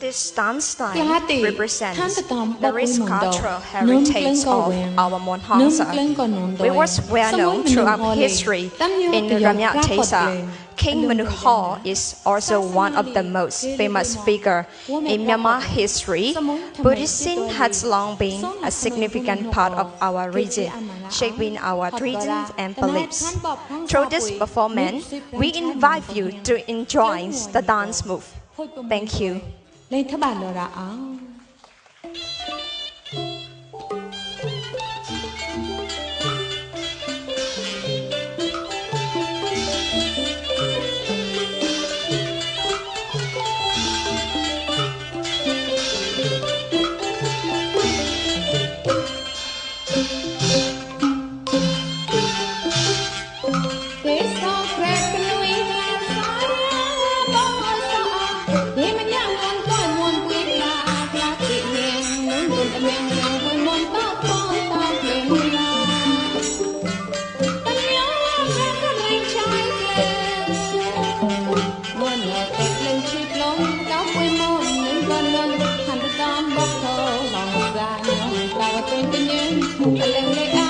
This dance style represents the rich cultural heritage of our Mon Hongsa, which was well known throughout history in Ramya Tesa. King Manuhor is also one of the most famous figure in Myanmar history. Buddhism has long been a significant part of our region, shaping our traditions and beliefs. Through this performance, we invite you to enjoy the dance move. Thank you. လိန်ထပါလော်ရာအောင် Aku ingin meleleh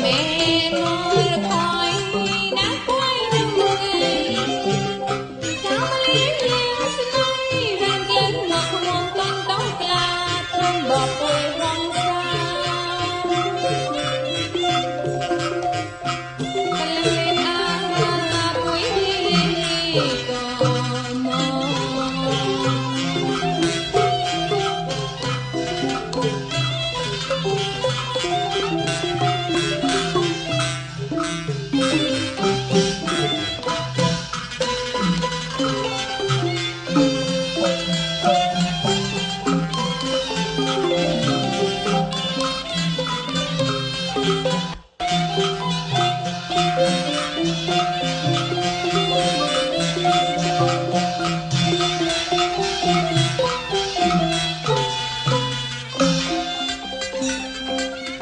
menos.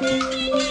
Música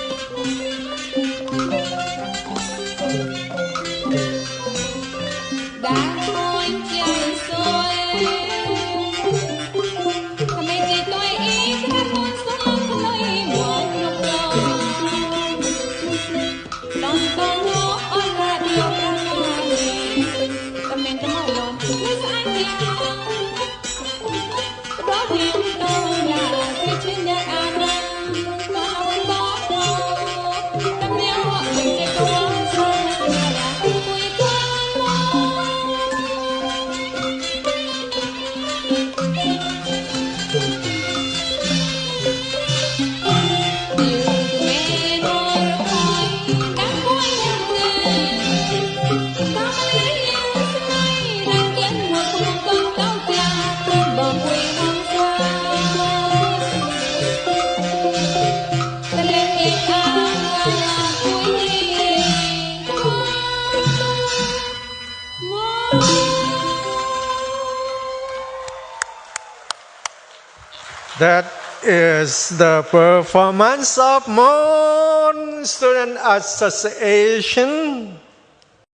That is the performance of Mon Student Association.